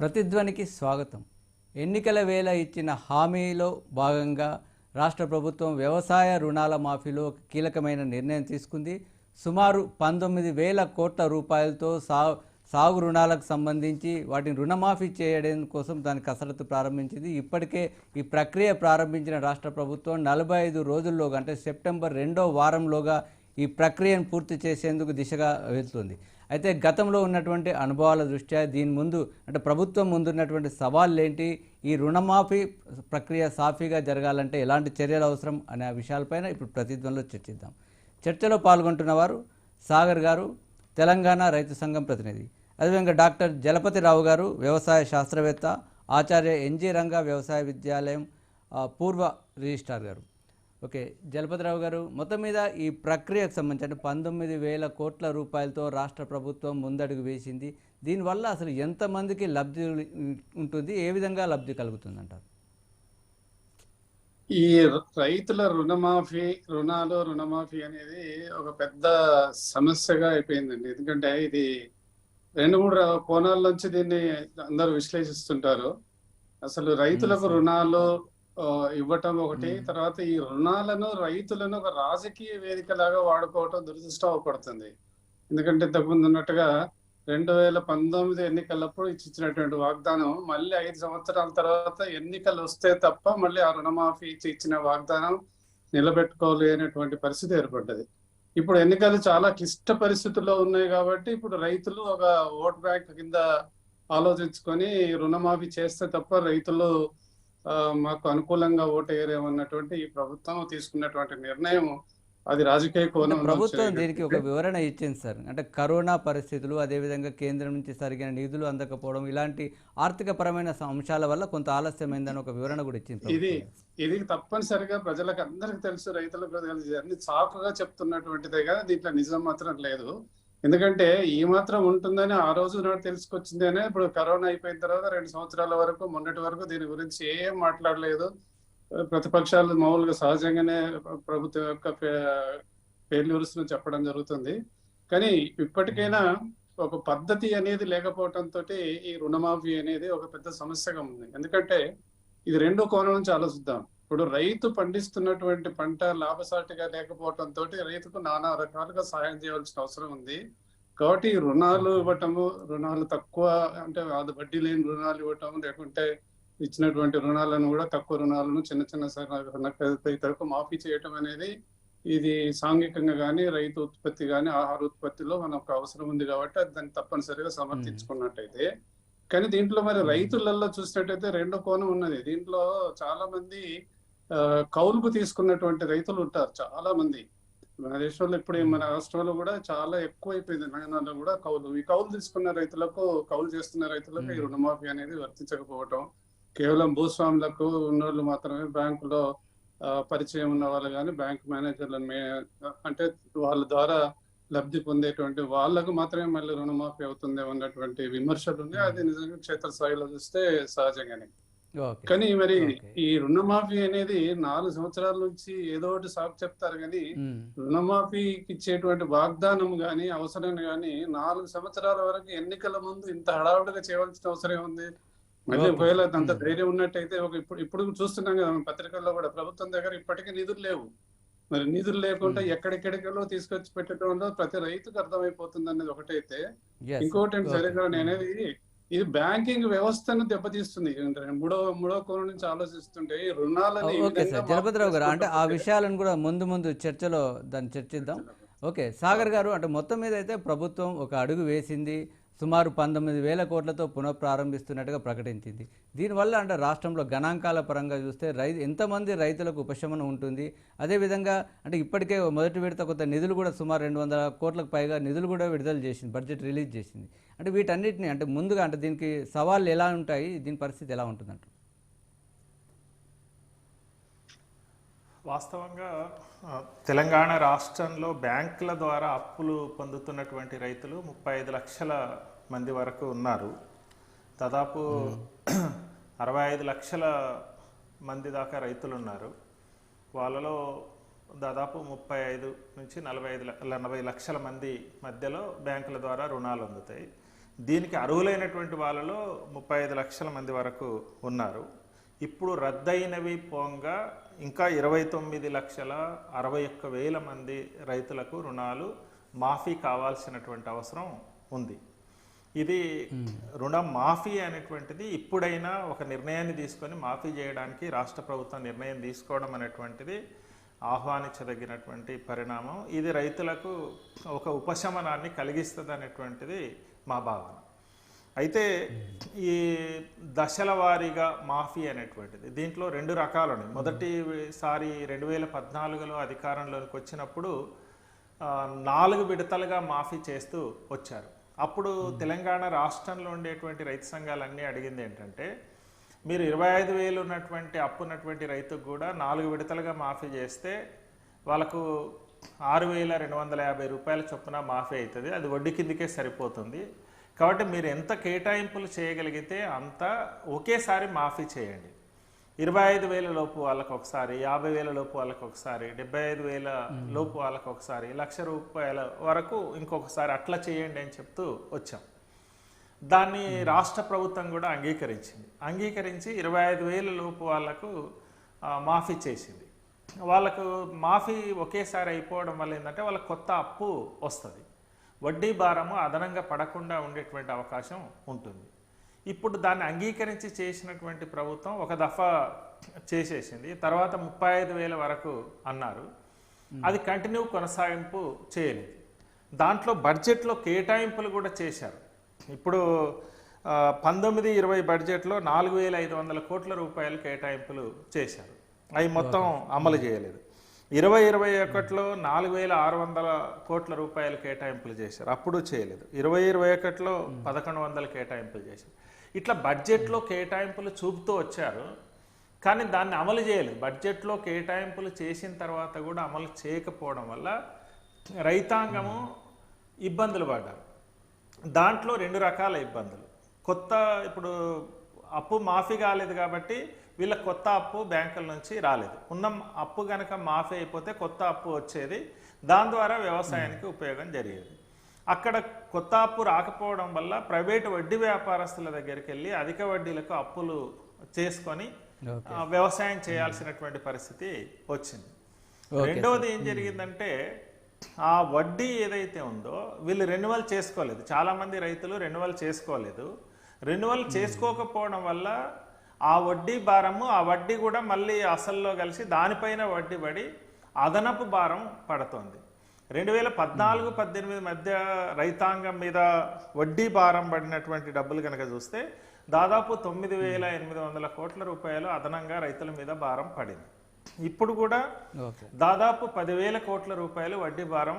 ప్రతిధ్వనికి స్వాగతం. ఎన్నికల వేళ ఇచ్చిన హామీలో భాగంగా రాష్ట్ర ప్రభుత్వం వ్యవసాయ రుణాల మాఫీలో ఒక కీలకమైన నిర్ణయం తీసుకుంది. సుమారు పంతొమ్మిది వేల కోట్ల రూపాయలతో సా సాగు రుణాలకు సంబంధించి వాటిని రుణమాఫీ చేయడం కోసం దాని కసరత్తు ప్రారంభించింది. ఇప్పటికే ఈ ప్రక్రియ ప్రారంభించిన రాష్ట్ర ప్రభుత్వం నలభై ఐదు రోజుల్లోగా అంటే సెప్టెంబర్ రెండో వారంలోగా ఈ ప్రక్రియను పూర్తి చేసేందుకు దిశగా వెళ్తుంది. అయితే గతంలో ఉన్నటువంటి అనుభవాల దృష్ట్యా దీని ముందు అంటే ప్రభుత్వం ముందున్నటువంటి సవాళ్ళు ఏంటి ఈ రుణమాఫీ ప్రక్రియ సాఫీగా జరగాలంటే ఎలాంటి చర్యలు అవసరం అనే విషయాలపైన ఇప్పుడు ప్రతిధ్వనిలో చర్చిద్దాం. చర్చలో పాల్గొంటున్న వారు సాగర్ గారు తెలంగాణ రైతు సంఘం ప్రతినిధి. అదేవిధంగా డాక్టర్ జలపతిరావు గారు వ్యవసాయ శాస్త్రవేత్త ఆచార్య ఎన్జి రంగ వ్యవసాయ విద్యాలయం పూర్వ రిజిస్ట్రార్ గారు. ఓకే జలపతిరావు గారు మొత్తం మీద ఈ ప్రక్రియకు సంబంధించి అంటే పంతొమ్మిది వేల కోట్ల రూపాయలతో రాష్ట్ర ప్రభుత్వం ముందడుగు వేసింది. దీనివల్ల అసలు ఎంతమందికి లబ్ధి ఉంటుంది? ఏ విధంగా లబ్ధి కలుగుతుంది అంటారు ఈ రైతుల రుణమాఫీ రుణాలు రుణమాఫీ అనేది ఒక పెద్ద సమస్యగా అయిపోయిందండి. ఎందుకంటే ఇది రెండు మూడు కోణాల నుంచి దీన్ని అందరూ విశ్లేషిస్తుంటారు. అసలు రైతులకు. రుణాలు ఇవ్వటం ఒకటి. తర్వాత ఈ రుణాలను రైతులను ఒక రాజకీయ వేదికలాగా వాడుకోవటం దురదృష్టపడుతుంది ఎందుకంటే ఇంతకుముందు ఉన్నట్టుగా రెండు వేల పంతొమ్మిది ఎన్నికలప్పుడు ఇచ్చినటువంటి వాగ్దానం మళ్ళీ ఐదు సంవత్సరాల తర్వాత ఎన్నికలు వస్తే తప్ప మళ్ళీ ఆ రుణమాఫీ ఇచ్చి ఇచ్చిన వాగ్దానం నిలబెట్టుకోలేనటువంటి పరిస్థితి ఏర్పడ్డది. ఇప్పుడు ఎన్నికలు చాలా క్లిష్ట పరిస్థితుల్లో ఉన్నాయి కాబట్టి ఇప్పుడు రైతులు ఒక ఓట్ బ్యాంక్ కింద ఆలోచించుకొని రుణమాఫీ చేస్తే తప్ప రైతులు మాకు అనుకూలంగా ఓటేయరేమన్నటువంటి ఈ ప్రభుత్వం తీసుకున్నటువంటి నిర్ణయం అది రాజకీయ కోణం ప్రభుత్వం దీనికి ఒక వివరణ ఇచ్చింది సార్. అంటే కరోనా పరిస్థితులు అదేవిధంగా కేంద్రం నుంచి సరిగిన నిధులు అందకపోవడం ఇలాంటి ఆర్థిక పరమైన అంశాల వల్ల కొంత ఆలస్యమైందని ఒక వివరణ కూడా ఇచ్చింది ఇది. ఇది తప్పనిసరిగా ప్రజలకు అందరికి తెలుసు రైతులకు అన్ని చాకుగా చెప్తున్నటువంటిదే కానీ దీంట్లో నిజం మాత్రం లేదు. ఎందుకంటే ఈ మాత్రం ఉంటుందని ఆ రోజు నాడు తెలుసుకొచ్చిందనే ఇప్పుడు కరోనా అయిపోయిన తర్వాత రెండు సంవత్సరాల వరకు మొన్నటి వరకు దీని గురించి ఏం మాట్లాడలేదు. ప్రతిపక్షాలు మామూలుగా సహజంగానే ప్రభుత్వం యొక్క ఫెయిల్యూర్స్ను చెప్పడం జరుగుతుంది. కానీ ఇప్పటికైనా ఒక పద్ధతి అనేది లేకపోవటంతో ఈ రుణమాఫీ అనేది ఒక పెద్ద సమస్యగా ఉంది. ఎందుకంటే ఇది రెండో కోణం నుంచి ఆలోచిద్దాం. ఇప్పుడు రైతు పండిస్తున్నటువంటి పంట లాభసాటిగా లేకపోవడంతో రైతుకు నానా రకాలుగా సహాయం చేయవలసిన అవసరం ఉంది. కాబట్టి రుణాలు ఇవ్వటము రుణాలు తక్కువ అంటే అది వడ్డీ లేని రుణాలు ఇవ్వటం లేకుంటే ఇచ్చినటువంటి రుణాలను కూడా తక్కువ రుణాలను చిన్న చిన్న రైతులకు మాఫీ చేయటం అనేది ఇది సాంఘికంగా కానీ రైతు ఉత్పత్తి కానీ ఆహార ఉత్పత్తిలో మనకు అవసరం ఉంది కాబట్టి అది దాన్ని తప్పనిసరిగా సమర్థించుకున్నట్టయితే. కానీ దీంట్లో మరి రైతులలో చూసినట్టయితే రెండో కోణం ఉన్నది. దీంట్లో చాలా మంది కౌలుకు తీసుకున్నటువంటి రైతులు ఉంటారు చాలా మంది. మన దేశంలో ఇప్పుడు మన రాష్ట్రంలో కూడా చాలా ఎక్కువ అయిపోయింది తెలంగాణలో కూడా కౌలు. ఈ కౌలు తీసుకున్న రైతులకు కౌలు చేస్తున్న రైతులకు ఈ. రుణమాఫీ అనేది వర్తించకపోవటం. కేవలం భూస్వాములకు ఉన్నోళ్ళు మాత్రమే బ్యాంకులో ఆ, పరిచయం ఉన్న వాళ్ళు కానీ బ్యాంక్ మేనేజర్లను మే- అంటే వాళ్ళ ద్వారా లబ్ధి పొందేటువంటి వాళ్ళకు మాత్రమే మళ్ళీ రుణమాఫీ అవుతుంది అన్నటువంటి విమర్శలు ఉన్నాయి అది నిజంగా క్షేత్రస్థాయిలో చూస్తే సహజంగానే. కానీ మరి. ఈ రుణమాఫీ అనేది నాలుగు సంవత్సరాల నుంచి ఏదో ఒకటి సాగు చెప్తారు కానీ. రుణమాఫీకి ఇచ్చేటువంటి వాగ్దానం గాని అవసరం గాని నాలుగు సంవత్సరాల వరకు ఎన్నికల ముందు ఇంత హడావుడిగా చేయవలసిన అవసరం ఉంది మళ్ళీ. ఒకవేళ అంత. ధైర్యం ఉన్నట్టయితే ఒక ఇప్పుడు ఇప్పుడు చూస్తున్నాం కదా మనం పత్రికల్లో కూడా ప్రభుత్వం దగ్గర ఇప్పటికీ నిధులు లేవు మరి నిధులు లేకుండా మ్మ్. ఎక్కడెక్కడికో తీసుకొచ్చి పెట్టడంలో ప్రతి రైతుకు అర్థమైపోతుంది అనేది ఒకటైతే. ఇంకోటి నేను అనేది ఇది బ్యాంకింగ్ వ్యవస్థను దెబ్బతీస్తుంది. మూడో మూడో కోణం నుంచి ఆలోచిస్తుంటే రుణాలని ఓకే సార్. జలపతిరావు గారు అంటే ఆ విషయాలను కూడా ముందు ముందు చర్చలో దాన్ని చర్చిద్దాం. ఓకే. సాగర్ గారు అంటే మొత్తం మీద అయితే ప్రభుత్వం ఒక అడుగు వేసింది. సుమారు పంతొమ్మిది వేల కోట్లతో పునఃప్రారంభిస్తున్నట్టుగా ప్రకటించింది. దీనివల్ల అంటే రాష్ట్రంలో గణాంకాల పరంగా చూస్తే రైతు ఎంతమంది రైతులకు ఉపశమనం ఉంటుంది? అదేవిధంగా అంటే ఇప్పటికే మొదటి విడత కొత్త నిధులు కూడా సుమారు రెండు వందల కోట్లకు పైగా నిధులు కూడా విడుదల చేసింది బడ్జెట్ రిలీజ్ చేసింది. అంటే వీటన్నిటిని అంటే ముందుగా అంటే దీనికి సవాళ్ళు ఎలా ఉంటాయి? దీని పరిస్థితి ఎలా ఉంటుందంట వాస్తవంగా తెలంగాణ రాష్ట్రంలో బ్యాంకుల ద్వారా అప్పులు పొందుతున్నటువంటి రైతులు ముప్పై ఐదు లక్షల మంది వరకు ఉన్నారు. దాదాపు అరవై ఐదు లక్షల మంది దాకా రైతులు ఉన్నారు వాళ్ళలో దాదాపు ముప్పై ఐదు నుంచి నలభై ఐదు ల- నలభై లక్షల మంది మధ్యలో బ్యాంకుల ద్వారా రుణాలు అందుతాయి. దీనికి అర్హులైనటువంటి వాళ్ళలో ముప్పై ఐదు లక్షల మంది వరకు ఉన్నారు. ఇప్పుడు రద్దయినవి పోంగా ఇంకా ఇరవై తొమ్మిది లక్షల అరవై ఒక్క వేల మంది రైతులకు రుణాలు మాఫీ కావాల్సినటువంటి అవసరం ఉంది. ఇది రుణం మాఫీ అనేటువంటిది ఇప్పుడైనా ఒక నిర్ణయాన్ని తీసుకొని మాఫీ చేయడానికి రాష్ట్ర ప్రభుత్వం నిర్ణయం తీసుకోవడం అనేటువంటిది ఆహ్వానించదగినటువంటి పరిణామం. ఇది రైతులకు ఒక ఉపశమనాన్ని కలిగిస్తుంది అనేటువంటిది మా భావన. అయితే ఈ దశల వారీగా మాఫీ అనేటువంటిది దీంట్లో రెండు రకాలు ఉన్నాయి మొదటిసారి రెండు వేల పద్నాలుగులో అధికారంలోకి వచ్చినప్పుడు నాలుగు విడతలుగా మాఫీ చేస్తూ వచ్చారు. అప్పుడు తెలంగాణ రాష్ట్రంలో ఉండేటువంటి రైతు సంఘాలన్నీ అడిగింది ఏంటంటే మీరు ఇరవై ఐదు వేలు ఉన్నటువంటి అప్పు ఉన్నటువంటి రైతుకు కూడా నాలుగు విడతలుగా మాఫీ చేస్తే వాళ్ళకు ఆరు వేల రెండు వందల యాభై రూపాయల చొప్పున మాఫీ అవుతుంది అది వడ్డీ కిందకే సరిపోతుంది. కాబట్టి మీరు ఎంత కేటాయింపులు చేయగలిగితే అంత ఒకేసారి మాఫీ చేయండి. ఇరవై ఐదు వేల లోపు వాళ్ళకి ఒకసారి యాభై వేల లోపు వాళ్ళకి ఒకసారి డెబ్బై ఐదు వేల లోపు వాళ్ళకి ఒకసారి లక్ష రూపాయల వరకు ఇంకొకసారి అట్లా చేయండి అని చెప్తూ వచ్చాం. దాన్ని రాష్ట్ర ప్రభుత్వం కూడా అంగీకరించింది. అంగీకరించి ఇరవై ఐదు వేల లోపు వాళ్ళకు ఆ, మాఫీ చేసింది. వాళ్ళకు మాఫీ ఒకేసారి అయిపోవడం వల్ల ఏంటంటే వాళ్ళకి కొత్త అప్పు వస్తుంది. వడ్డీ భారము అదనంగా పడకుండా ఉండేటువంటి అవకాశం ఉంటుంది. ఇప్పుడు దాన్ని అంగీకరించి చేసినటువంటి ప్రభుత్వం ఒక దఫా చేసేసింది. తర్వాత ముప్పై ఐదు వేల వరకు అన్నారు. అది కంటిన్యూ కొనసాగింపు చేయలేదు. దాంట్లో బడ్జెట్లో కేటాయింపులు కూడా చేశారు. ఇప్పుడు పంతొమ్మిది ఇరవై బడ్జెట్లో నాలుగు వేల ఐదు వందల కోట్ల రూపాయలు కేటాయింపులు చేశారు. అవి మొత్తం అమలు చేయలేదు. ఇరవై ఇరవై ఒకటిలో నాలుగు వేల ఆరు వందల కోట్ల రూపాయలు కేటాయింపులు చేశారు. అప్పుడు చేయలేదు. ఇరవై ఇరవై ఒకటిలో పదకొండు వందల కేటాయింపులు చేశారు. ఇట్లా బడ్జెట్లో కేటాయింపులు చూపుతూ వచ్చారు. కానీ దాన్ని అమలు చేయలేదు. బడ్జెట్లో కేటాయింపులు చేసిన తర్వాత కూడా అమలు చేయకపోవడం వల్ల రైతాంగము ఇబ్బందులు పడ్డారు. దాంట్లో రెండు రకాల ఇబ్బందులు. కొత్త ఇప్పుడు అప్పు మాఫీ కాలేదు కాబట్టి వీళ్ళ కొత్త అప్పు బ్యాంకుల నుంచి రాలేదు. ఉన్న అప్పు గనక మాఫీ అయిపోతే కొత్త అప్పు వచ్చేది. దాని ద్వారా వ్యవసాయానికి ఉపయోగం జరిగేది. అక్కడ కొత్త అప్పు రాకపోవడం వల్ల ప్రైవేటు వడ్డీ వ్యాపారస్తుల దగ్గరికి వెళ్ళి అధిక వడ్డీలకు అప్పులు చేసుకొని వ్యవసాయం చేయాల్సినటువంటి పరిస్థితి వచ్చింది. రెండవది ఏం జరిగిందంటే ఆ వడ్డీ ఏదైతే ఉందో వీళ్ళు రెన్యువల్ చేసుకోలేదు. చాలా మంది రైతులు రెన్యువల్ చేసుకోలేదు. రెన్యువల్ చేసుకోకపోవడం వల్ల ఆ వడ్డీ భారము ఆ వడ్డీ కూడా మళ్ళీ అసల్లో కలిసి దానిపైన వడ్డీ పడి అదనపు భారం పడుతోంది. రెండు వేల పద్నాలుగు పద్దెనిమిది మధ్య రైతాంగం మీద వడ్డీ భారం పడినటువంటి డబ్బులు కనుక చూస్తే దాదాపు తొమ్మిది వేల ఎనిమిది వందల కోట్ల రూపాయలు అదనంగా రైతుల మీద భారం పడింది. ఇప్పుడు కూడా దాదాపు పదివేల కోట్ల రూపాయలు వడ్డీ భారం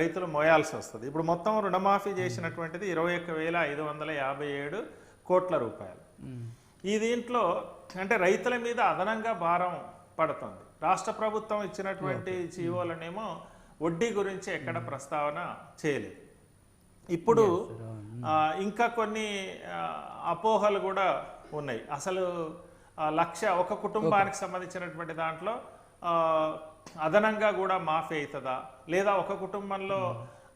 రైతులు మోయాల్సి వస్తుంది. ఇప్పుడు మొత్తం రుణమాఫీ చేసినటువంటిది ఇరవై ఒక్క వేల ఐదు వందల యాభై ఏడు కోట్ల రూపాయలు. ఈ దీంట్లో అంటే రైతుల మీద అదనంగా భారం పడుతుంది. రాష్ట్ర ప్రభుత్వం ఇచ్చినటువంటి జీవోలనేమో వడ్డీ గురించి ఎక్కడ ప్రస్తావన చేయలేదు. ఇప్పుడు ఆ, ఇంకా కొన్ని అపోహలు కూడా ఉన్నాయి. అసలు లక్ష ఒక కుటుంబానికి సంబంధించినటువంటి దాంట్లో అదనంగా కూడా మాఫీ అవుతుందా? లేదా ఒక కుటుంబంలో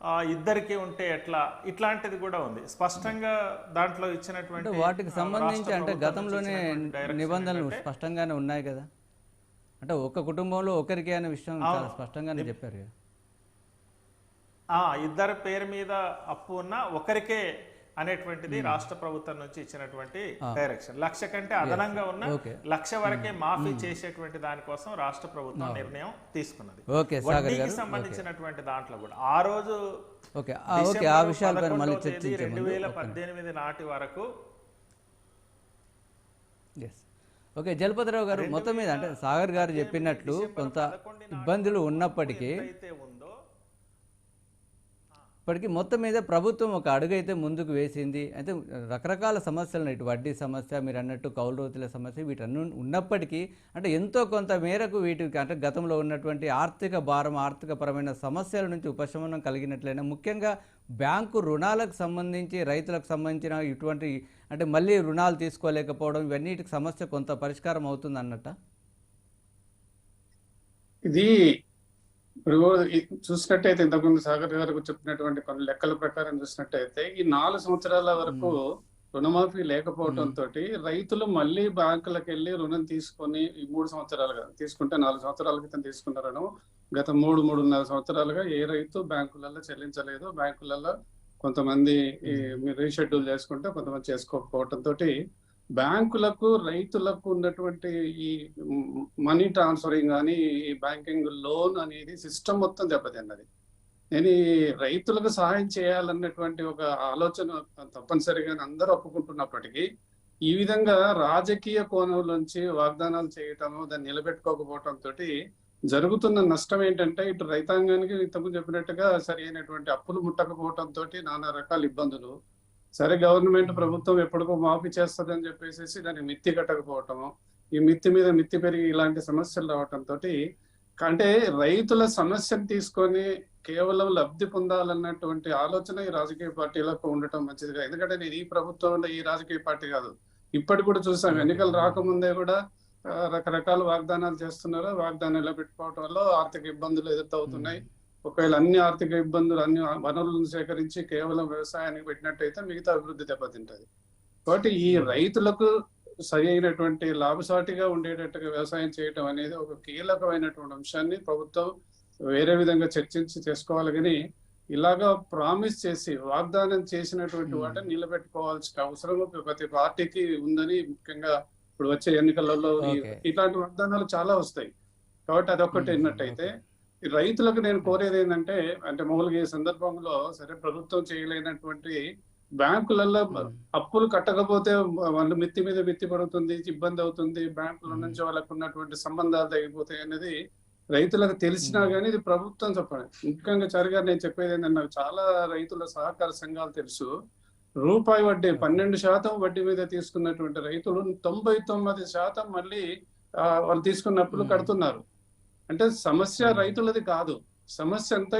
ఆ, ఇద్దరికి ఉంటే ఎట్లా? ఇట్లాంటిది కూడా ఉంది. స్పష్టంగా దాంట్లో ఇచ్చినటువంటి వాటికి సంబంధించి అంటే గతంలోనే నిబంధనలు స్పష్టంగానే ఉన్నాయి కదా. అంటే ఒక కుటుంబంలో ఒకరికి అనే విషయం చాలా స్పష్టంగానే చెప్పారు కదా. ఇద్దరి పేరు మీద అప్పు ఉన్న ఒకరికే అనేటువంటిది రాష్ట్ర ప్రభుత్వం నుంచి ఇచ్చినటువంటి డైరెక్షన్. లక్ష కంటే అదనంగా ఉన్న. లక్ష వరకే మాఫీ చేసేటువంటి దానికోసం రాష్ట్ర ప్రభుత్వం నిర్ణయం తీసుకున్నది. వడ్డీకి సంబంధించినటువంటి దాంట్లో కూడా. ఆ రోజు రెండు వేల పద్దెనిమిది నాటి వరకు ఓకే జలపతిరావు గారు మొత్తం మీద అంటే సాగర్ గారు చెప్పినట్లు కొంత ఇబ్బందులు ఉన్నప్పటికీ అయితే ఉందో ఇప్పటికీ మొత్తం మీద ప్రభుత్వం ఒక అడుగైతే ముందుకు వేసింది. అయితే రకరకాల సమస్యలు ఇటు వడ్డీ సమస్య మీరు అన్నట్టు కౌలు రోజుల సమస్య వీటన్ని ఉన్నప్పటికీ అంటే ఎంతో కొంత మేరకు వీటికి అంటే గతంలో ఉన్నటువంటి ఆర్థిక భారం ఆర్థికపరమైన సమస్యల నుంచి ఉపశమనం కలిగినట్లయినా ముఖ్యంగా బ్యాంకు రుణాలకు సంబంధించి రైతులకు సంబంధించిన ఇటువంటి అంటే మళ్ళీ రుణాలు తీసుకోలేకపోవడం ఇవన్నిటికి సమస్య కొంత పరిష్కారం అవుతుంది అన్నట్ట ఇది ఇప్పుడు చూసినట్టయితే ఇంతకుముందు సాగర్ గారు చెప్పినటువంటి కొన్ని లెక్కల ప్రకారం చూసినట్టయితే ఈ నాలుగు సంవత్సరాల వరకు రుణమాఫీ లేకపోవడంతో రైతులు మళ్ళీ బ్యాంకులకు వెళ్ళి రుణం తీసుకొని ఈ మూడు సంవత్సరాలుగా తీసుకుంటే నాలుగు సంవత్సరాల క్రితం తీసుకున్న రుణం గత మూడు మూడున్నర సంవత్సరాలుగా ఏ రైతు బ్యాంకులలో చెల్లించలేదు. బ్యాంకులలో కొంతమంది రీషెడ్యూల్ చేసుకుంటే కొంతమంది చేసుకోకపోవడంతో బ్యాంకులకు రైతులకు ఉన్నటువంటి ఈ మనీ ట్రాన్స్ఫరింగ్ కానీ ఈ బ్యాంకింగ్ లోన్ అనేది సిస్టమ్ మొత్తం దెబ్బతిన్నది. నేను రైతులకు సహాయం చేయాలన్నటువంటి ఒక ఆలోచన తప్పనిసరిగా అందరూ ఒప్పుకుంటున్నప్పటికీ ఈ విధంగా రాజకీయ కోణం నుంచి వాగ్దానాలు చేయటము దాన్ని నిలబెట్టుకోకపోవటం తోటి జరుగుతున్న నష్టం ఏంటంటే ఇటు రైతాంగానికి ఇంతకు చెప్పినట్టుగా సరి అయినటువంటి అప్పులు ముట్టకపోవటం తోటి నానా రకాల ఇబ్బందులు సరే గవర్నమెంట్ ప్రభుత్వం ఎప్పటికో మాఫీ చేస్తుందని చెప్పేసి దాన్ని మిత్తి కట్టకపోవటము ఈ మిత్తి మీద మిత్తి పెరిగి ఇలాంటి సమస్యలు రావటం తోటి అంటే రైతుల సమస్యను తీసుకొని కేవలం లబ్ధి పొందాలన్నటువంటి ఆలోచన ఈ రాజకీయ పార్టీలకు ఉండటం మంచిదిగా ఎందుకంటే నేను ఈ ప్రభుత్వంలో ఈ రాజకీయ పార్టీ కాదు. ఇప్పటి కూడా చూసాం ఎన్నికలు రాకముందే కూడా రకరకాల వాగ్దానాలు చేస్తున్నారు. వాగ్దానాలు పెట్టుకోవటం వల్ల ఆర్థిక ఇబ్బందులు ఎదుర్తవుతున్నాయి ఒకవేళ అన్ని ఆర్థిక ఇబ్బందులు అన్ని వనరులను సేకరించి కేవలం వ్యవసాయానికి పెట్టినట్టయితే మిగతా అభివృద్ధి దెబ్బతింటది కాబట్టి ఈ రైతులకు సరి అయినటువంటి లాభసాటిగా ఉండేటట్టుగా వ్యవసాయం చేయటం అనేది ఒక కీలకమైనటువంటి అంశాన్ని ప్రభుత్వం వేరే విధంగా చర్చించి చేసుకోవాలి కానీ ఇలాగా ప్రామిస్ చేసి వాగ్దానం చేసినటువంటి Hmm. వాటిని నిలబెట్టుకోవాల్సిన అవసరం ప్రతి పార్టీకి ఉందని ముఖ్యంగా ఇప్పుడు వచ్చే ఎన్నికలలో. ఇట్లాంటి వాగ్దానాలు చాలా వస్తాయి కాబట్టి అదొకటి Hmm. రైతులకు నేను కోరేది ఏంటంటే అంటే మామూలుగా ఈ సందర్భంలో సరే ప్రభుత్వం చేయలేనటువంటి బ్యాంకులలో. అప్పులు కట్టకపోతే వాళ్ళు మిత్తి మీద మిత్తి పడుతుంది ఇబ్బంది అవుతుంది బ్యాంకుల. నుంచి వాళ్ళకు ఉన్నటువంటి సంబంధాలు తగ్గిపోతాయి అనేది రైతులకు తెలిసినా. గానీ ఇది ప్రభుత్వం చెప్పండి ముఖ్యంగా చరిగా నేను చెప్పేది ఏంటంటే నాకు చాలా రైతుల సహకార సంఘాలు తెలుసు రూపాయి వడ్డీ పన్నెండు శాతం వడ్డీ మీద తీసుకున్నటువంటి రైతులు తొంభై తొమ్మిది శాతం మళ్ళీ వాళ్ళు తీసుకున్నప్పుడు. కడుతున్నారు అంటే సమస్య. రైతులది కాదు సమస్య అంతా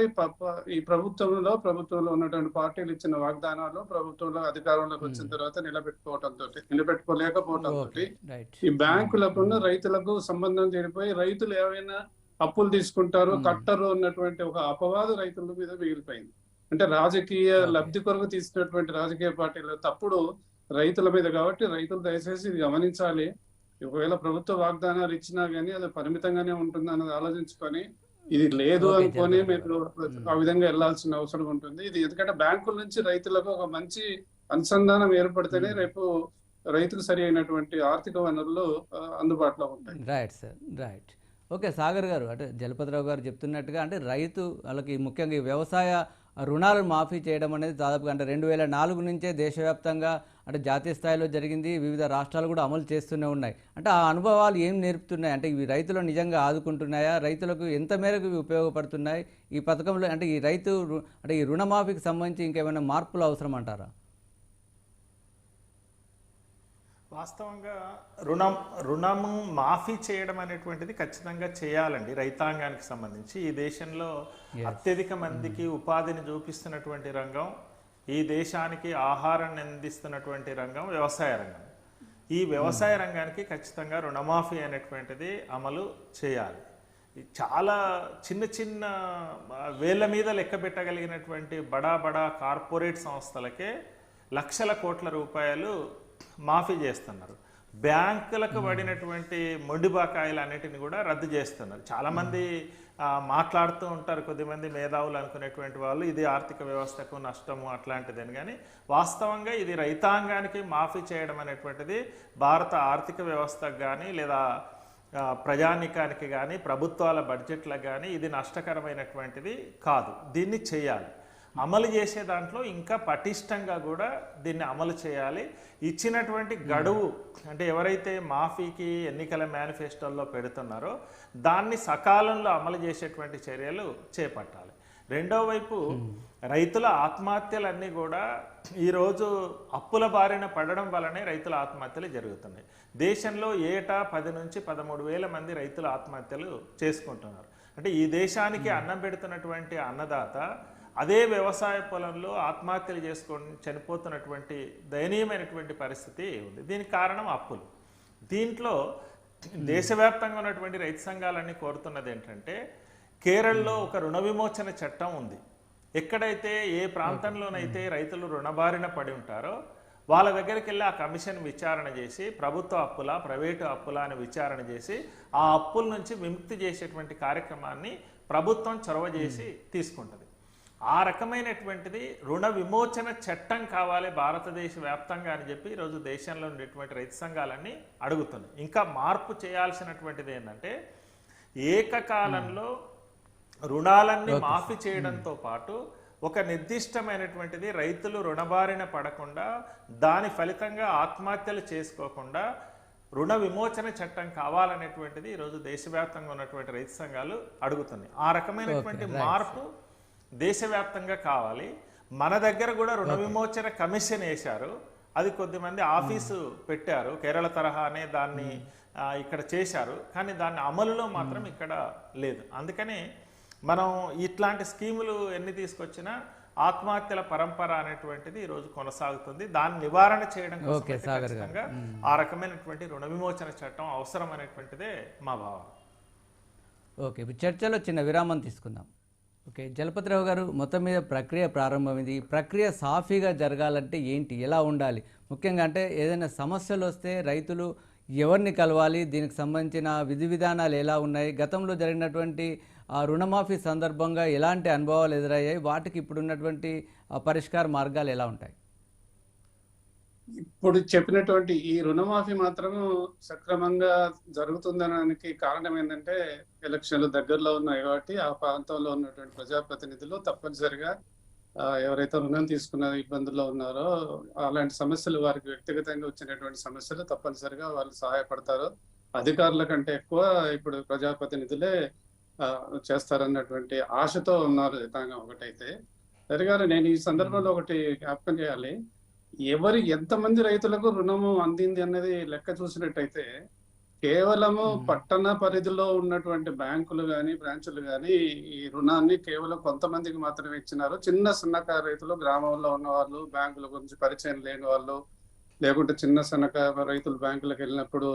ఈ ప్రభుత్వంలో ప్రభుత్వంలో ఉన్నటువంటి పార్టీలు ఇచ్చిన వాగ్దానాలు ప్రభుత్వంలో అధికారంలోకి వచ్చిన. తర్వాత నిలబెట్టుకోవటం తోటి నిలబెట్టుకోలేకపోవటం తోటి ఈ బ్యాంకులకు రైతులకు సంబంధం చెడిపోయి రైతులు ఏమైనా అప్పులు తీసుకుంటారు. కట్టరు అన్నటువంటి ఒక అపవాదు రైతుల మీద మిగిలిపోయింది అంటే రాజకీయ. లబ్ధి కొరకు తీసుకున్నటువంటి రాజకీయ పార్టీల తప్పుడు రైతుల మీద కాబట్టి రైతులు దయచేసి ఇది గమనించాలి ఒకవేళ ప్రభుత్వ వాగ్దానాలు ఇచ్చినా గానీ అది పరిమితంగానే ఉంటుంది అన్నది ఆలోచించుకొని ఇది లేదు అనుకొని మీరు ఆ విధంగా వెళ్ళాల్సిన అవసరం ఉంటుంది. ఇది ఎందుకంటే బ్యాంకుల నుంచి రైతులకు ఒక మంచి అనుసంధానం ఏర్పడితేనే. రేపు రైతుకు సరి అయినటువంటి ఆర్థిక వనరులు అందుబాటులో ఉంటాయి. Right sir right. Okay Sagar garu అంటే జలపతిరావు గారు చెప్తున్నట్టుగా అంటే రైతు వాళ్ళకి ముఖ్యంగా వ్యవసాయ రుణాలు మాఫీ చేయడం అనేది దాదాపుగా అంటే రెండు వేల నాలుగు నుంచే దేశవ్యాప్తంగా అంటే జాతీయ స్థాయిలో జరిగింది. వివిధ రాష్ట్రాలు కూడా అమలు చేస్తూనే ఉన్నాయి. అంటే ఆ అనుభవాలు ఏం నేర్పుతున్నాయి? అంటే ఇవి రైతులు నిజంగా ఆదుకుంటున్నాయా? రైతులకు ఎంత మేరకు ఇవి ఉపయోగపడుతున్నాయి? ఈ పథకంలో అంటే ఈ రైతు అంటే ఈ రుణమాఫీకి సంబంధించి ఇంకేమైనా మార్పులు అవసరం అంటారా వాస్తవంగా రుణం రుణము మాఫీ చేయడం అనేటువంటిది ఖచ్చితంగా చేయాలండి రైతాంగానికి సంబంధించి. ఈ దేశంలో. అత్యధిక మందికి ఉపాధిని చూపిస్తున్నటువంటి రంగం ఈ దేశానికి ఆహారాన్ని అందిస్తున్నటువంటి రంగం వ్యవసాయ రంగం. ఈ వ్యవసాయ రంగానికి ఖచ్చితంగా రుణమాఫీ అనేటువంటిది అమలు చేయాలి. చాలా చిన్న చిన్న వేళ్ళ మీద లెక్క పెట్టగలిగినటువంటి బడా బడా కార్పొరేట్ సంస్థలకే లక్షల కోట్ల రూపాయలు మాఫీ చేస్తున్నారు. బ్యాంకులకు పడినటువంటి మొండి బకాయిలు అన్నిటిని కూడా రద్దు చేస్తున్నారు. చాలామంది మాట్లాడుతూ ఉంటారు. కొద్దిమంది మేధావులు అనుకునేటువంటి వాళ్ళు ఇది ఆర్థిక వ్యవస్థకు నష్టము అట్లాంటిదని. కానీ వాస్తవంగా ఇది రైతాంగానికి మాఫీ చేయడం అనేటువంటిది భారత ఆర్థిక వ్యవస్థకు కానీ లేదా ప్రజానికానికి ప్రజానీకానికి కానీ ప్రభుత్వాల బడ్జెట్లకు కానీ ఇది నష్టకరమైనటువంటిది కాదు. దీన్ని చేయాలి. అమలు చేసే దాంట్లో ఇంకా పటిష్టంగా కూడా దీన్ని అమలు చేయాలి. ఇచ్చినటువంటి గడువు అంటే ఎవరైతే మాఫీకి ఎన్నికల మేనిఫెస్టోల్లో పెడుతున్నారో దాన్ని సకాలంలో అమలు చేసేటువంటి చర్యలు చేపట్టాలి. రెండో వైపు రైతుల ఆత్మహత్యలన్నీ కూడా ఈరోజు అప్పుల బారిన పడడం వల్లనే రైతుల ఆత్మహత్యలు జరుగుతున్నాయి. దేశంలో ఏటా పది నుంచి పదమూడు వేల మంది రైతుల ఆత్మహత్యలు చేసుకుంటున్నారు. అంటే ఈ దేశానికి అన్నం పెడుతున్నటువంటి అన్నదాత అదే వ్యవసాయ పొలంలో ఆత్మహత్యలు చేసుకొని చనిపోతున్నటువంటి దయనీయమైనటువంటి పరిస్థితి ఉంది. దీనికి కారణం అప్పులు. దీంట్లో దేశవ్యాప్తంగా ఉన్నటువంటి రైతు సంఘాలన్నీ కోరుతున్నది ఏంటంటే కేరళలో ఒక రుణ విమోచన చట్టం ఉంది. ఎక్కడైతే ఏ ప్రాంతంలోనైతే రైతులు రుణబారిన పడి ఉంటారో వాళ్ళ దగ్గరికి వెళ్ళి ఆ కమిషన్ విచారణ చేసి ప్రభుత్వ అప్పుల ప్రైవేటు అప్పుల అని విచారణ చేసి ఆ అప్పుల నుంచి విముక్తి చేసేటువంటి కార్యక్రమాన్ని ప్రభుత్వం చొరవ చేసి తీసుకుంటుంది. ఆ రకమైనటువంటిది రుణ విమోచన చట్టం కావాలి భారతదేశ వ్యాప్తంగా అని చెప్పి ఈరోజు దేశంలో ఉండేటువంటి రైతు సంఘాలన్నీ అడుగుతున్నాయి. ఇంకా మార్పు చేయాల్సినటువంటిది ఏంటంటే ఏకకాలంలో రుణాలన్నీ మాఫీ చేయడంతో పాటు ఒక నిర్దిష్టమైనటువంటిది రైతులు రుణబారిన పడకుండా దాని ఫలితంగా ఆత్మహత్యలు చేసుకోకుండా రుణ విమోచన చట్టం కావాలనేటువంటిది ఈరోజు దేశవ్యాప్తంగా ఉన్నటువంటి రైతు సంఘాలు అడుగుతున్నాయి. ఆ రకమైనటువంటి మార్పు దేశవ్యాప్తంగా కావాలి. మన దగ్గర కూడా రుణ విమోచన కమిషన్ వేశారు. అది కొద్దిమంది ఆఫీసు పెట్టారు. కేరళ తరహానే దాన్ని ఆ, ఇక్కడ చేశారు. కానీ దాన్ని అమలులో మాత్రం ఇక్కడ లేదు. అందుకని మనం ఇట్లాంటి స్కీములు ఎన్ని తీసుకొచ్చినా ఆత్మహత్యల పరంపర అనేటువంటిది ఈరోజు కొనసాగుతుంది. దాన్ని నివారణ చేయడం. ఖచ్చితంగా ఆ రకమైనటువంటి రుణ విమోచన చట్టం అవసరం అనేటువంటిదే మా భావన. ఓకే ఇప్పుడు చర్చలో చిన్న విరామం తీసుకుందాం. ఓకే జలపతిరావు గారు మొత్తం మీద ప్రక్రియ ప్రారంభమైంది. ఈ ప్రక్రియ సాఫీగా జరగాలంటే ఏంటి? ఎలా ఉండాలి? ముఖ్యంగా అంటే ఏదైనా సమస్యలు వస్తే రైతులు ఎవరిని కలవాలి? దీనికి సంబంధించిన విధి విధానాలు ఎలా ఉన్నాయి? గతంలో జరిగినటువంటి ఆ రుణమాఫీ సందర్భంగా ఎలాంటి అనుభవాలు ఎదురయ్యాయి? వాటికి ఇప్పుడున్నటువంటి పరిష్కార మార్గాలు ఎలా ఉంటాయి? ఇప్పుడు చెప్పినటువంటి ఈ రుణమాఫీ మాత్రం సక్రమంగా జరుగుతుందనడానికి కారణం ఏంటంటే ఎలక్షన్లు దగ్గరలో ఉన్నాయి కాబట్టి ఆ ప్రాంతంలో ఉన్నటువంటి ప్రజాప్రతినిధులు తప్పనిసరిగా ఎవరైతే రుణం తీసుకున్న ఇబ్బందుల్లో ఉన్నారో అలాంటి సమస్యలు వారికి వ్యక్తిగతంగా వచ్చినటువంటి సమస్యలు తప్పనిసరిగా వాళ్ళు సహాయపడతారు. అధికారుల కంటే ఎక్కువ ఇప్పుడు ప్రజాప్రతినిధులే ఆ, చేస్తారన్నటువంటి ఆశతో ఉన్నారు ఒకటైతే. సరిగారు నేను ఈ సందర్భంలో ఒకటి జ్ఞాపకం చేయాలి. ఎవరి ఎంతమంది రైతులకు రుణము అందింది అన్నది లెక్క చూసినట్టయితే కేవలము. పట్టణ పరిధిలో ఉన్నటువంటి బ్యాంకులు గాని బ్రాంచులు గాని ఈ రుణాన్ని కేవలం కొంతమందికి మాత్రమే ఇచ్చినారు. చిన్న సన్నకారు రైతులు గ్రామంలో ఉన్న వాళ్ళు బ్యాంకుల గురించి పరిచయం లేని వాళ్ళు లేకుంటే చిన్న సన్నకారు రైతులు బ్యాంకులకు వెళ్ళినప్పుడు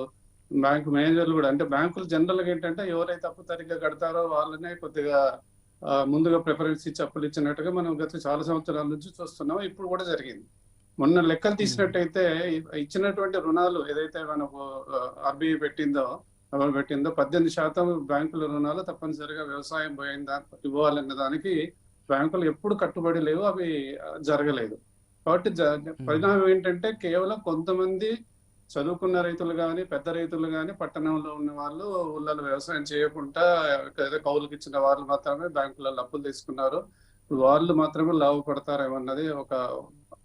బ్యాంకు మేనేజర్లు కూడా అంటే బ్యాంకులు జనరల్గా ఏంటంటే ఎవరైతే అప్పు సరిగ్గా కడతారో వాళ్ళనే కొద్దిగా ముందుగా ప్రిఫరెన్స్ ఇచ్చి అప్పులు ఇచ్చినట్టుగా మనం గత చాలా సంవత్సరాల నుంచి చూస్తున్నాం. ఇప్పుడు కూడా జరిగింది. మొన్న లెక్కలు తీసినట్టయితే ఇచ్చినటువంటి రుణాలు ఏదైతే మనకు ఆర్బీఐ పెట్టిందో ఎవరు పెట్టిందో పద్దెనిమిది శాతం బ్యాంకుల రుణాలు తప్పనిసరిగా వ్యవసాయం పోయిందా ఇవ్వాలన్న దానికి బ్యాంకులు ఎప్పుడు కట్టుబడి లేవు అవి జరగలేదు. కాబట్టి పరిణామం ఏంటంటే కేవలం కొంతమంది చదువుకున్న రైతులు కానీ పెద్ద రైతులు కానీ పట్టణంలో ఉన్న వాళ్ళు ఊళ్ళలో వ్యవసాయం చేయకుండా ఏదో కౌలుకి ఇచ్చిన వాళ్ళు మాత్రమే బ్యాంకులలో అప్పులు తీసుకున్నారు. వాళ్ళు మాత్రమే లాభపడతారేమన్నది ఒక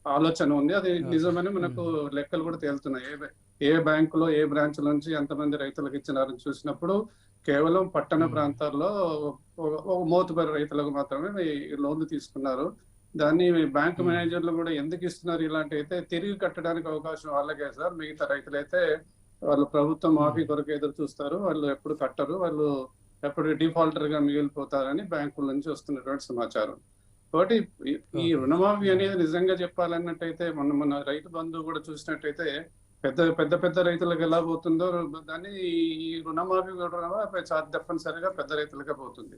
ఆలోచన ఉంది. అది నిజమని మనకు లెక్కలు కూడా తేలుతున్నాయి. ఏ బ్యా- ఏ బ్యాంకులో ఏ బ్రాంచ్ నుంచి ఎంతమంది రైతులకు ఇచ్చినారని చూసినప్పుడు కేవలం పట్టణ ప్రాంతాల్లో ఒక- మోతుబరి రైతులకు మాత్రమే లోన్లు తీసుకున్నారు. దాన్ని బ్యాంక్ మేనేజర్లు కూడా ఎందుకు ఇస్తున్నారు ఇలాంటి అయితే తిరిగి కట్టడానికి అవకాశం వాళ్ళకే సార్. మిగతా రైతులైతే వాళ్ళు ప్రభుత్వం మాఫీ కొరకు ఎదురు చూస్తారు. వాళ్ళు ఎప్పుడు కట్టరు. వాళ్ళు ఎప్పుడు డిఫాల్టర్గా మిగిలిపోతారని బ్యాంకుల నుంచి వస్తున్నటువంటి సమాచారం. కాబట్టి ఈ- రుణమాఫీ అనేది నిజంగా చెప్పాలన్నట్టయితే మొన్న మన రైతు బంధువు కూడా చూసినట్టయితే పెద్ద పెద్ద పెద్ద రైతులకు ఎలా పోతుందో దాన్ని ఈ రుణమాఫీ కూడా తప్పనిసరిగా పెద్ద రైతులకే పోతుంది.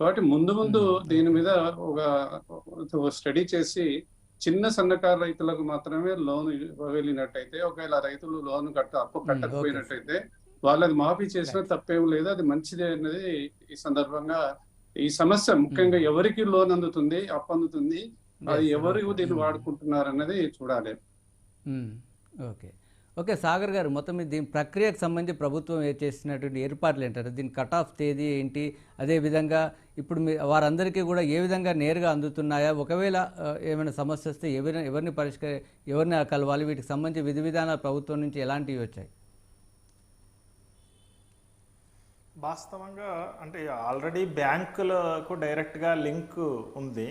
కాబట్టి ముందు ముందు దీని మీద ఒక స్టడీ చేసి చిన్న సన్నకారు రైతులకు మాత్రమే లోన్ వెళ్ళినట్టయితే ఒకవేళ రైతులు లోన్ కట్ట అప్పు. కట్టకపోయినట్టయితే వాళ్ళది మాఫీ చేసినా తప్పేం లేదు అది మంచిదే అనేది ఈ సందర్భంగా ఈ సమస్య ముఖ్యంగా ఎవరికి లోన్ అందుతుంది అప్పు అందుతుంది అది ఎవరు. దీన్ని వాడుకుంటున్నారు అన్నది చూడాలి. ఓకే ఓకే సాగర్ గారు మొత్తం దీని ప్రక్రియకు సంబంధించి ప్రభుత్వం ఏ చేసినటువంటి ఏర్పాట్లు ఏంటారు దీని కట్ ఆఫ్ తేదీ ఏంటి అదేవిధంగా ఇప్పుడు మీ వారందరికీ కూడా ఏ విధంగా నేరుగా అందుతున్నాయా ఒకవేళ ఏమైనా సమస్య వస్తే ఎవరిని ఎవరిని పరిష్కరి ఎవరిని కలవాలి వీటికి సంబంధించి విధి విధానాలు ప్రభుత్వం నుంచి ఎలాంటివి వచ్చాయి? వాస్తవంగా అంటే ఆల్రెడీ బ్యాంకులకు డైరెక్ట్గా లింక్ ఉంది.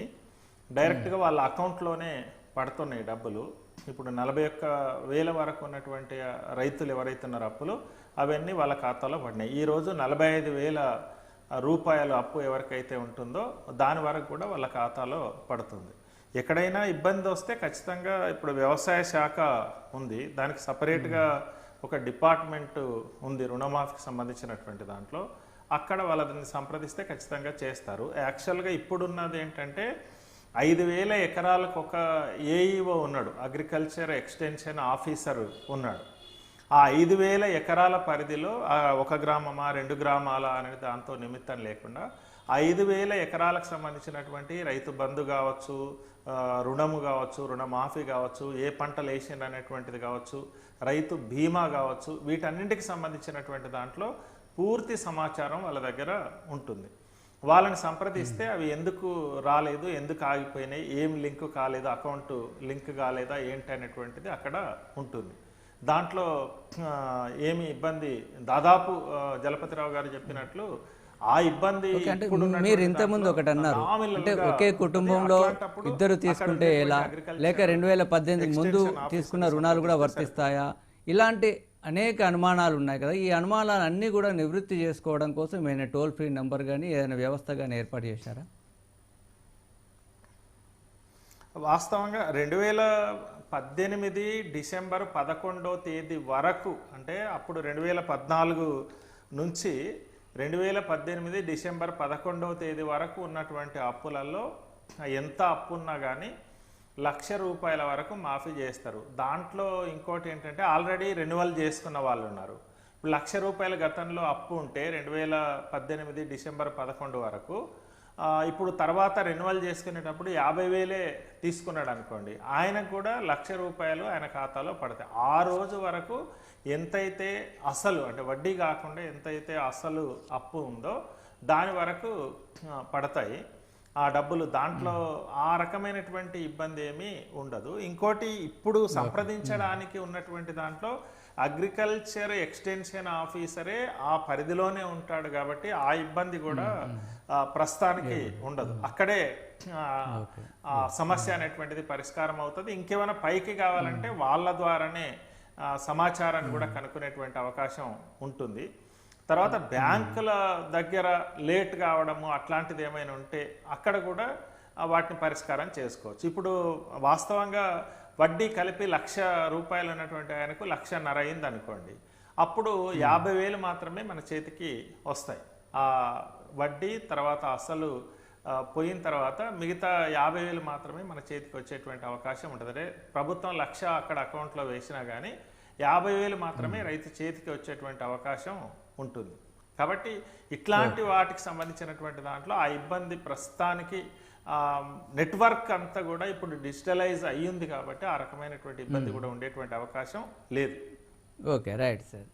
డైరెక్ట్గా వాళ్ళ అకౌంట్లోనే పడుతున్నాయి డబ్బులు. ఇప్పుడు నలభై ఒక్క వేల వరకు ఉన్నటువంటి రైతులు ఎవరైతే ఉన్నారో అప్పులు అవన్నీ వాళ్ళ ఖాతాలో పడినాయి. ఈరోజు నలభై ఐదు వేల రూపాయలు అప్పు ఎవరికైతే ఉంటుందో దాని వరకు కూడా వాళ్ళ ఖాతాలో పడుతుంది. ఎక్కడైనా ఇబ్బంది వస్తే ఖచ్చితంగా ఇప్పుడు వ్యవసాయ శాఖ ఉంది. దానికి సపరేట్గా ఒక డిపార్ట్మెంట్ ఉంది రుణమాఫీకి సంబంధించినటువంటి దాంట్లో. అక్కడ వాళ్ళని సంప్రదిస్తే ఖచ్చితంగా చేస్తారు. యాక్చువల్గా ఇప్పుడున్నది ఏంటంటే ఐదు వేల ఎకరాలకు ఒక ఏఈఓ ఉన్నాడు అగ్రికల్చర్ ఎక్స్టెన్షన్ ఆఫీసర్ ఉన్నాడు. ఆ ఐదు వేల ఎకరాల పరిధిలో ఒక గ్రామమా రెండు గ్రామాల అనేది దాంతో నిమిత్తం లేకుండా ఐదు వేల ఎకరాలకు సంబంధించినటువంటి రైతు బంధు కావచ్చు రుణము కావచ్చు రుణమాఫీ కావచ్చు ఏ పంటలు వేసిండ్రు అనేటువంటిది కావచ్చు రైతు బీమా కావచ్చు వీటన్నింటికి సంబంధించినటువంటి దాంట్లో పూర్తి సమాచారం వాళ్ళ దగ్గర ఉంటుంది. వాళ్ళని సంప్రదిస్తే అవి ఎందుకు రాలేదు ఎందుకు ఆగిపోయినాయి ఏం లింక్ కాలేదు అకౌంట్ లింక్ కాలేదా ఏంటి అనేటువంటిది అక్కడ ఉంటుంది. దాంట్లో ఏమి ఇబ్బంది దాదాపు జలపతిరావు గారు చెప్పినట్లు ఆ ఇబ్బంది అంటే మీరు ఇంతకుముందు ఒకటి అన్నారు. అంటే ఒకే. కుటుంబంలో ఇద్దరు తీసుకుంటే ఎలా? లేక రెండు వేల పద్దెనిమిది ముందు తీసుకున్న రుణాలు కూడా వర్తిస్తాయా? ఇలాంటి అనేక అనుమానాలు ఉన్నాయి కదా. ఈ అనుమానాలు అన్నీ కూడా నివృత్తి చేసుకోవడం కోసం ఏమైనా టోల్ ఫ్రీ నెంబర్ కానీ ఏదైనా వ్యవస్థ కానీ ఏర్పాటు చేశారా? వాస్తవంగా రెండు వేల పద్దెనిమిది డిసెంబర్ పదకొండో తేదీ వరకు అంటే అప్పుడు రెండు వేల పద్నాలుగు నుంచి రెండు వేల పద్దెనిమిది డిసెంబర్ పదకొండవ తేదీ వరకు ఉన్నటువంటి అప్పులలో ఎంత అప్పు ఉన్నా కానీ లక్ష రూపాయల వరకు మాఫీ చేస్తారు. దాంట్లో ఇంకోటి ఏంటంటే ఆల్రెడీ రెన్యువల్ చేసుకున్న వాళ్ళు ఉన్నారు. ఇప్పుడు లక్ష రూపాయల గతంలో అప్పు ఉంటే రెండు వేల పద్దెనిమిది డిసెంబర్ పదకొండు వరకు ఇప్పుడు తర్వాత రెన్యువల్ చేసుకునేటప్పుడు యాభై వేలే తీసుకున్నాడు అనుకోండి ఆయనకు కూడా లక్ష రూపాయలు ఆయన ఖాతాలో పడతాయి. ఆ రోజు వరకు ఎంతైతే అసలు అంటే వడ్డీ కాకుండా ఎంతైతే అసలు అప్పు ఉందో దాని వరకు పడతాయి. ఆ డబ్బులు దాంట్లో ఆ రకమైనటువంటి ఇబ్బంది ఏమీ ఉండదు. ఇంకోటి ఇప్పుడు సంప్రదించడానికి ఉన్నటువంటి దాంట్లో అగ్రికల్చర్ ఎక్స్టెన్షన్ ఆఫీసరే ఆ పరిధిలోనే ఉంటాడు కాబట్టి ఆ ఇబ్బంది కూడా ప్రస్తుతానికి ఉండదు. అక్కడే సమస్య అనేటువంటిది పరిష్కారం అవుతుంది. ఇంకేమైనా పైకి కావాలంటే వాళ్ళ ద్వారానే సమాచారాన్ని కూడా కనుక్కునేటువంటి అవకాశం ఉంటుంది. తర్వాత బ్యాంకుల దగ్గర లేట్ కావడము అట్లాంటిది ఏమైనా ఉంటే అక్కడ కూడా వాటిని పరిష్కారం చేసుకోవచ్చు. ఇప్పుడు వాస్తవంగా వడ్డీ కలిపి లక్ష రూపాయలు ఉన్నటువంటి ఆయనకు లక్షన్నర అయింది అనుకోండి అప్పుడు యాభై వేలు మాత్రమే మన చేతికి వస్తాయి. ఆ వడ్డీ తర్వాత అసలు పోయిన తర్వాత మిగతా యాభై వేలు మాత్రమే మన చేతికి వచ్చేటువంటి అవకాశం ఉంటుంది. ప్రభుత్వం లక్ష అక్కడ అకౌంట్లో వేసినా కానీ యాభై వేలు మాత్రమే రైతు చేతికి వచ్చేటువంటి అవకాశం ఉంటుంది. కాబట్టి ఇట్లాంటి వాటికి సంబంధించినటువంటి దాంట్లో ఆ ఇబ్బంది ప్రస్తుతానికి నెట్వర్క్ అంతా కూడా ఇప్పుడు డిజిటలైజ్ అయ్యింది కాబట్టి ఆ రకమైనటువంటి ఇబ్బంది కూడా ఉండేటువంటి అవకాశం లేదు. Okay right sir.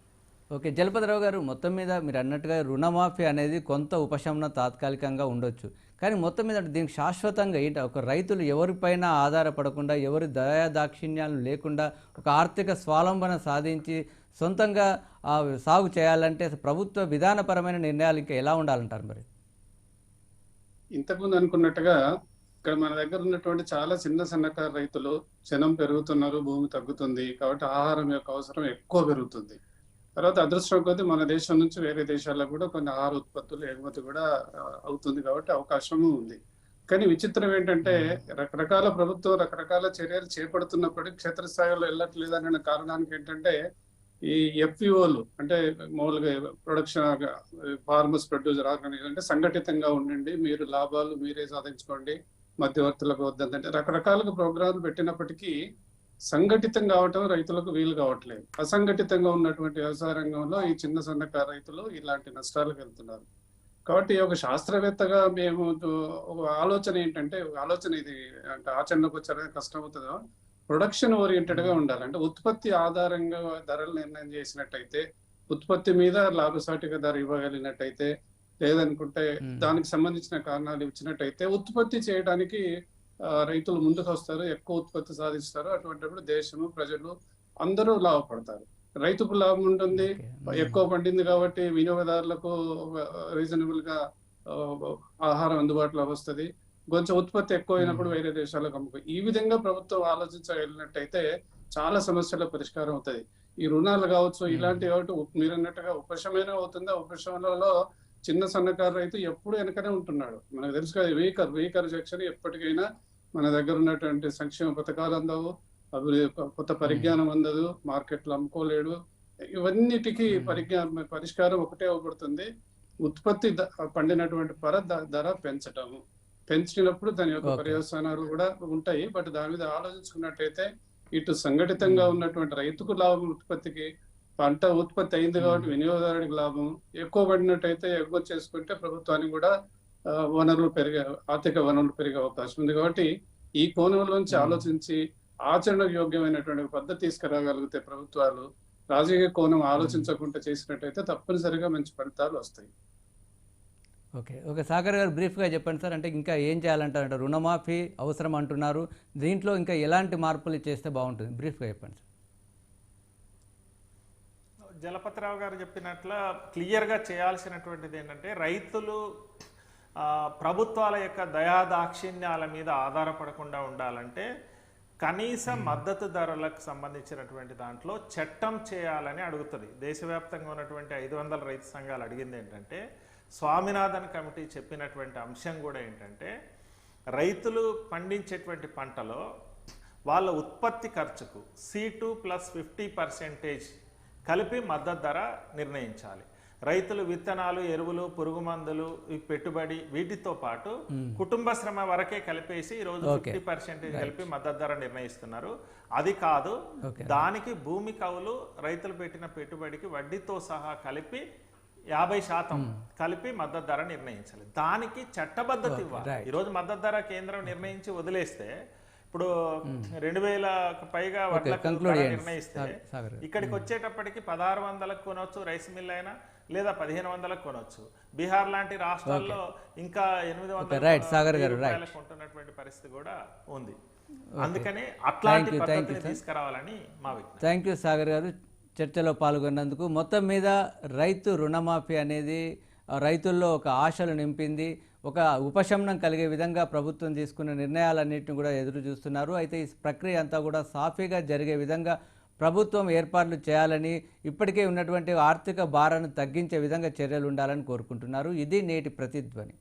Okay Jalapathirao garu మొత్తం మీద మీరు అన్నట్టుగా రుణమాఫీ అనేది కొంత ఉపశమనం తాత్కాలికంగా ఉండొచ్చు. కానీ మొత్తం మీద దీనికి శాశ్వతంగా ఏంటి? ఒక రైతులు ఎవరిపైన ఆధారపడకుండా ఎవరి దయా దాక్షిణ్యాలు లేకుండా ఒక ఆర్థిక స్వావలంబన సాధించి సొంతంగా ఆ, సాగు చేయాలంటే ప్రభుత్వ విధానపరమైన నిర్ణయాలు ఇంకా ఎలా ఉండాలంటారు మరి? ఇంతకుముందు అనుకున్నట్టుగా ఇక్కడ మన దగ్గర ఉన్నటువంటి చాలా చిన్న సన్నకారు రైతులు జనం పెరుగుతున్నారు భూమి తగ్గుతుంది కాబట్టి ఆహారం యొక్క అవసరం ఎక్కువ పెరుగుతుంది. తర్వాత అదృష్టం కొద్దీ మన దేశం నుంచి వేరే దేశాలకు కూడా కొన్ని ఆహార ఉత్పత్తులు ఎగుమతి కూడా అవుతుంది కాబట్టి అవకాశము ఉంది. కానీ విచిత్రం ఏంటంటే రకరకాల ప్రభుత్వం రకరకాల చర్యలు చేపడుతున్నప్పటికీ క్షేత్రస్థాయిలో వెళ్ళట్లేదు అనే కారణానికి ఏంటంటే ఈ ఎఫ్పిఓలు అంటే మామూలుగా ప్రొడక్షన్ ఫార్మర్స్ ప్రొడ్యూసర్ ఆర్గనైజేషన్ అంటే సంఘటితంగా ఉండండి మీరు లాభాలు మీరే సాధించుకోండి మధ్యవర్తులకు వద్దంటే రకరకాలుగా ప్రోగ్రాంలు పెట్టినప్పటికీ సంఘటితం కావటం రైతులకు వీలు కావట్లేదు. అసంఘటితంగా ఉన్నటువంటి వ్యవసాయ రంగంలో ఈ చిన్న సన్నకారు రైతులు ఇలాంటి నష్టాలకు వెళ్తున్నారు. కాబట్టి ఒక శాస్త్రవేత్తగా మేము ఒక ఆలోచన ఏంటంటే ఒక ఆలోచన ఇది అంటే ఆచరణకు వచ్చారని కష్టం అవుతుందో ప్రొడక్షన్ ఓరియంటెడ్గా ఉండాలి. అంటే ఉత్పత్తి ఆధారంగా ధరలు నిర్ణయం చేసినట్టయితే ఉత్పత్తి మీద లాభసాటిగా ధర ఇవ్వగలిగినట్టయితే లేదనుకుంటే. దానికి సంబంధించిన కారణాలు ఇచ్చినట్టయితే ఉత్పత్తి చేయడానికి రైతులు ముందుకు వస్తారు ఎక్కువ ఉత్పత్తి సాధిస్తారు. అటువంటిప్పుడు దేశము ప్రజలు అందరూ లాభపడతారు. రైతుకు లాభం ఉంటుంది. ఎక్కువ పండింది కాబట్టి వినియోగదారులకు రీజనబుల్గా ఆహారం అందుబాటులో వస్తుంది. కొంచెం ఉత్పత్తి ఎక్కువ అయినప్పుడు వేరే దేశాలకు అమ్ముకో ఈ విధంగా ప్రభుత్వం ఆలోచించగలిగినట్టయితే చాలా సమస్యల పరిష్కారం అవుతుంది. ఈ రుణాలు కావచ్చు ఇలాంటివి కాబట్టి మీరు అన్నట్టుగా ఉపశమనం అవుతుంది? ఆ ఉపశమనంలో చిన్న సన్నకారు రైతు ఎప్పుడు వెనకనే ఉంటున్నాడు. మనకు తెలుసు కదా వీకర్ వీకర్ సెక్షన్ ఎప్పటికైనా మన దగ్గర ఉన్నటువంటి సంక్షేమ పథకాలు అందవు అభివృద్ధి కొత్త పరిజ్ఞానం అందదు మార్కెట్లో అమ్ముకోలేడు. ఇవన్నిటికీ. పరిజ్ఞానం పరిష్కారం ఒకటే అవబడుతుంది ఉత్పత్తి పండినటువంటి పర ధర పెంచటము. పెంచినప్పుడు దాని యొక్క. పర్యవసానాలు కూడా ఉంటాయి. బట్ దాని మీద ఆలోచించుకున్నట్టయితే ఇటు సంఘటితంగా ఉన్నటువంటి రైతుకు లాభం ఉత్పత్తికి పంట ఉత్పత్తి అయింది కాబట్టి వినియోగదారుడికి లాభం. ఎక్కువ పడినట్టయితే ఎగుమతి చేసుకుంటే ప్రభుత్వానికి కూడా వనరులు పెరిగే ఆర్థిక వనరులు పెరిగే అవకాశం ఉంది కాబట్టి ఈ కోణంలోంచి. ఆలోచించి ఆచరణ యోగ్యమైనటువంటి పద్ధతి తీసుకురాగలిగితే ప్రభుత్వాలు రాజకీయ కోణం ఆలోచించకుండా చేసినట్టయితే తప్పనిసరిగా మంచి ఫలితాలు వస్తాయి. ఓకే. ఓకే సాగర్ గారు బ్రీఫ్గా చెప్పండి సార్. అంటే ఇంకా ఏం చేయాలంటారంటే రుణమాఫీ అవసరం అంటున్నారు. దీంట్లో ఇంకా ఎలాంటి మార్పులు చేస్తే బాగుంటుంది? బ్రీఫ్గా చెప్పండి సార్. జలపతిరావు గారు చెప్పినట్ల క్లియర్గా చేయాల్సినటువంటిది ఏంటంటే రైతులు ప్రభుత్వాల యొక్క దయాదాక్షిణ్యాల మీద ఆధారపడకుండా ఉండాలంటే కనీస మద్దతు ధరలకు సంబంధించినటువంటి దాంట్లో చట్టం చేయాలని అడుగుతుంది. దేశవ్యాప్తంగా ఉన్నటువంటి ఐదు వందల రైతు సంఘాలు అడిగింది ఏంటంటే స్వామినాథన్ కమిటీ చెప్పినటువంటి అంశం కూడా ఏంటంటే రైతులు పండించేటువంటి పంటలో వాళ్ళ ఉత్పత్తి ఖర్చుకు C two plus fifty percentage కలిపి మద్దతు ధర నిర్ణయించాలి. రైతులు విత్తనాలు ఎరువులు పురుగు మందులు ఈ పెట్టుబడి వీటితో పాటు కుటుంబ శ్రమ వరకే కలిపేసి ఈరోజు Okay. ఫిఫ్టీ పర్సెంటేజ్ కలిపి మద్దతు ధర నిర్ణయిస్తున్నారు అది కాదు. దానికి భూమి కవులు రైతులు పెట్టిన పెట్టుబడికి వడ్డీతో సహా కలిపి యాభై శాతం కలిపి మద్దతు ధర నిర్ణయించాలి దానికి చట్టబద్ధత ఇవ్వాలి. ఈరోజు మద్దతు ధర కేంద్రం నిర్ణయించి వదిలేస్తే ఇప్పుడు రెండు వేల పైగా చేయండి. నిర్ణయిస్తే. ఇక్కడికి వచ్చేటప్పటికి పదహారు వందలకు కొనవచ్చు రైస్ మిల్ అయినా లేదా పదిహేను వందలకు కొనవచ్చు బీహార్ లాంటి రాష్ట్రాల్లో ఇంకా ఎనిమిది వందల కొంటున్నటువంటి పరిస్థితి కూడా ఉంది. అందుకని అట్లాంటి పద్ధతిని తీసుకురావాలని మా విజ్ఞప్తి. థ్యాంక్ యూ సాగర్ గారు. చర్చలో పాల్గొన్నందుకు మొత్తం మీద రైతు రుణమాఫీ అనేది రైతుల్లో ఒక ఆశలు నింపింది ఒక ఉపశమనం కలిగే విధంగా ప్రభుత్వం తీసుకున్న నిర్ణయాలన్నింటిని కూడా ఎదురు చూస్తున్నారు. అయితే ఈ ప్రక్రియ అంతా కూడా సాఫీగా జరిగే విధంగా ప్రభుత్వం ఏర్పాట్లు చేయాలని ఇప్పటికే ఉన్నటువంటి ఆర్థిక భారాన్ని తగ్గించే విధంగా చర్యలు ఉండాలని కోరుకుంటున్నారు. ఇది నేటి ప్రతిధ్వని.